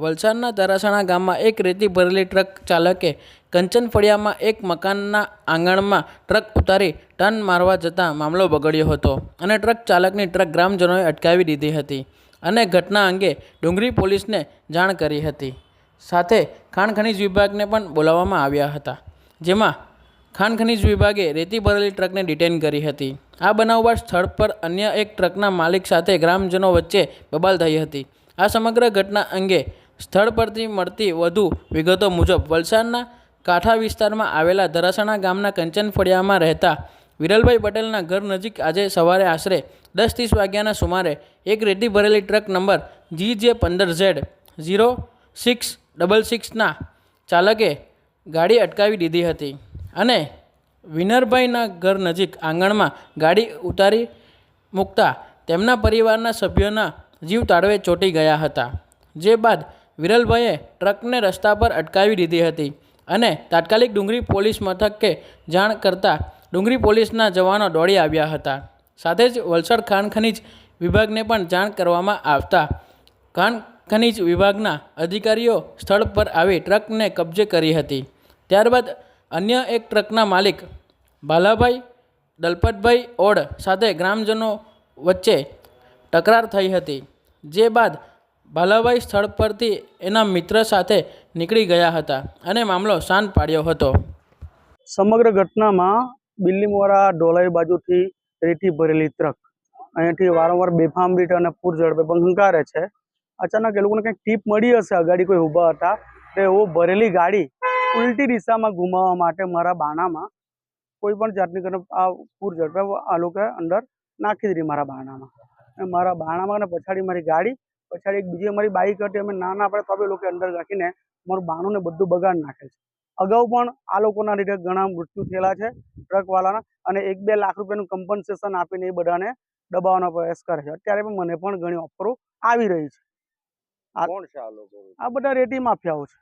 વલસાડના તરાસણા ગામમાં એક રેતી ભરેલી ટ્રક ચાલકે કંચન ફળિયામાં એક મકાનના આંગણમાં ટ્રક ઉતારી ટન મારવા જતાં મામલો બગડ્યો હતો અને ટ્રક ચાલકની ટ્રક ગ્રામજનોએ અટકાવી દીધી હતી અને ઘટના અંગે ડુંગરી પોલીસને જાણ કરી હતી. સાથે ખાણ ખનીજ વિભાગને પણ બોલાવવામાં આવ્યા હતા, જેમાં ખાણ ખનીજ વિભાગે રેતી ભરેલી ટ્રકને ડિટેન કરી હતી. આ બનાવ બાદ સ્થળ પર અન્ય એક ટ્રકના માલિક સાથે ગ્રામજનો વચ્ચે બબાલ થઈ હતી. આ સમગ્ર ઘટના અંગે સ્થળ પરથી મળતી વધુ વિગતો મુજબ વલસાડના કાંઠા વિસ્તારમાં આવેલા ધરાસણા ગામના કંચન ફળિયામાં રહેતા વિરલભાઈ પટેલના ઘર નજીક આજે સવારે આશરે દસ ત્રીસ વાગ્યાના સુમારે એક રેતી ભરેલી ટ્રક નંબર જી જે પંદર ઝેડ ઝીરો સિક્સ ડબલ સિક્સના ચાલકે ગાડી અટકાવી દીધી હતી અને વિનરભાઈના ઘર નજીક આંગણમાં ગાડી ઉતારી મૂકતા તેમના પરિવારના સભ્યોના જીવ તાળવે ચોંટી ગયા હતા. જે બાદ વિરલભાઈએ ટ્રકને રસ્તા પર અટકાવી દીધી હતી અને તાત્કાલિક ડુંગરી પોલીસ મથકે જાણ કરતાં ડુંગરી પોલીસના જવાનો દોડી આવ્યા હતા. સાથે જ વલસાડ ખાણ ખનીજ વિભાગને પણ જાણ કરવામાં આવતા ખાણ ખનીજ વિભાગના અધિકારીઓ સ્થળ પર આવી ટ્રકને કબજે કરી હતી. ત્યારબાદ અન્ય એક ટ્રકના માલિક બાલાભાઈ દલપતભાઈ ઓડ સાથે ગ્રામજનો વચ્ચે તકરાર થઈ હતી. જે બાદ બાલાભાઈ સ્થળ પરથી એના મિત્ર સાથે નીકળી ગયા હતા અને મામલો શાંત પાડ્યો હતો. સમગ્ર ઘટનામાં બિલ્લીમોરા ડોલાઈ બાજુથી રેતી ભરેલી ટ્રક અહીંયાથી વારંવાર બેફામ રીત અને પૂર ઝડપે હંકારે છે. અચાનક એ લોકોને કંઈક ટીપ મળી હશે, અગાડી કોઈ ઊભા હતા, તો એવો ભરેલી ગાડી ઉલટી દિશામાં ઘુમાવવા માટે મારા બાણામાં કોઈ પણ જાતની આ પૂર ઝડપે આ લોકોએ અંદર નાખી દીધી મારા બાણામાં. અને મારા બાણામાં અને પછાડી મારી ગાડી પછાડી એક બીજી અમારી બાઈક હતી અમે ના ના પડે તો બી લોકો અંદર રાખીને મારું બાણું ને બધું બગાડ નાખે છે. અગાઉ પણ આ લોકોના લીધે ઘણા મૃત્યુ થયેલા છે ટ્રકવાળાના અને એક બે લાખ રૂપિયાનું કમ્પન્સેશન આપીને એ બધાને દબાવવાનો પ્રયાસ કરે છે. અત્યારે પણ મને પણ ઘણી ઓફરો આવી રહી છે. આ બધા રેટી માફિયાઓ છે.